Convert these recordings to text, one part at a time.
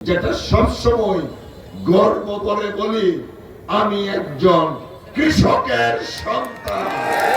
যেটা সবসময় গর্ব করে বলি আমি একজন কৃষকের সন্তান।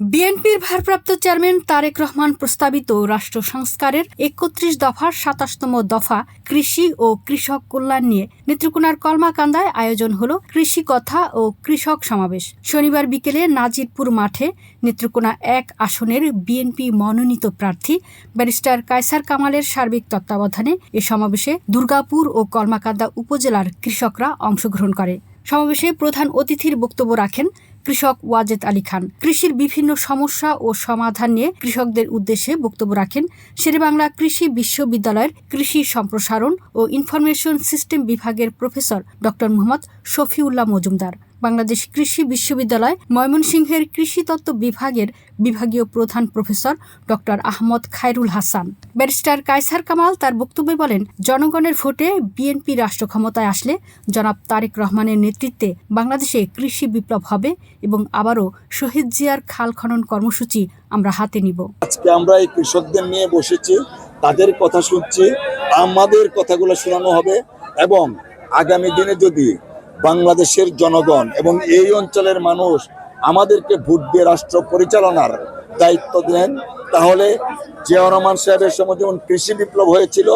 বিএনপির ভারপ্রাপ্ত চেয়ারম্যান তারেক রহমান প্রস্তাবিত রাষ্ট্র সংস্কারের একত্রিশ দফার সাতাশতম দফা কৃষি ও কৃষক কল্যাণ নিয়ে নেত্রকোনার কলমাকান্দায় আয়োজন হল কৃষি কথা ও কৃষক সমাবেশ। শনিবার বিকেলে নাজিরপুর মাঠে নেত্রকোনা এক আসনের বিএনপি মনোনীত প্রার্থী ব্যারিস্টার কায়সার কামালের সার্বিক তত্ত্বাবধানে এ সমাবেশে দুর্গাপুর ও কলমাকান্দা উপজেলার কৃষকরা অংশগ্রহণ করে। সমাবেশে প্রধান অতিথির বক্তব্য রাখেন কৃষক ওয়াজেদ আলী খান। কৃষির বিভিন্ন সমস্যা ও সমাধান নিয়ে কৃষকদের উদ্দেশ্যে বক্তব্য রাখেন শেরেবাংলা কৃষি বিশ্ববিদ্যালয়ের কৃষি সম্প্রসারণ ও ইনফরমেশন সিস্টেম বিভাগের প্রফেসর ড মোহাম্মদ শফিউল্লাহ মজুমদার। বাংলাদেশ কৃষি বিশ্ববিদ্যালয় ময়মনসিংহের কৃষিতত্ত্ব বিভাগের বিভাগীয় প্রধান প্রফেসর ড আহমদ খায়রুল হাসান। ব্যারিস্টার কায়সার কামাল তার বক্তব্যে বলেন, জনগণের ভোটে বিএনপি রাষ্ট্র ক্ষমতায় আসলে জনাব তারেক রহমানের নেতৃত্বে বাংলাদেশে কৃষি বিপ্লব হবে এবং আবারও শহীদ জিয়ার খাল খনন কর্মসূচি আমরা হাতে নিব। আজকে আমরা এই কৃষকদের নিয়ে বসেছি, তাদের কথা শুনছি, আমাদের কথাগুলো শোনানো হবে এবং আগামী দিনে যদি বাংলাদেশের জনগণ এবং এই অঞ্চলের মানুষ আমাদেরকে ভোট দিয়ে রাষ্ট্র পরিচালনার দায়িত্ব দেন তাহলে জিয়া রহমান সাহেবের সময় যেমন কৃষি বিপ্লব হয়েছিল,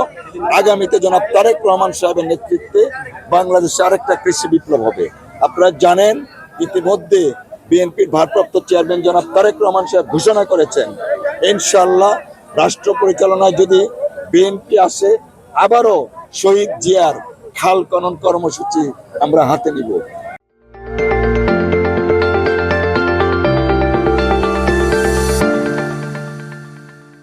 আগামীতে জনাব তারেক রহমান সাহেবের নেতৃত্বে বাংলাদেশে আরেকটা কৃষি বিপ্লব হবে। আপনারা জানেন, ইতিমধ্যে বিএনপির ভারপ্রাপ্ত চেয়ারম্যান জনাব তারেক রহমান সাহেব ঘোষণা করেছেন ইনশাল্লাহ রাষ্ট্র পরিচালনায় যদি বিএনপি আসে, আবারও শহীদ জিয়ার খাল খনন কর্মসূচি আমরা হাতে নিব।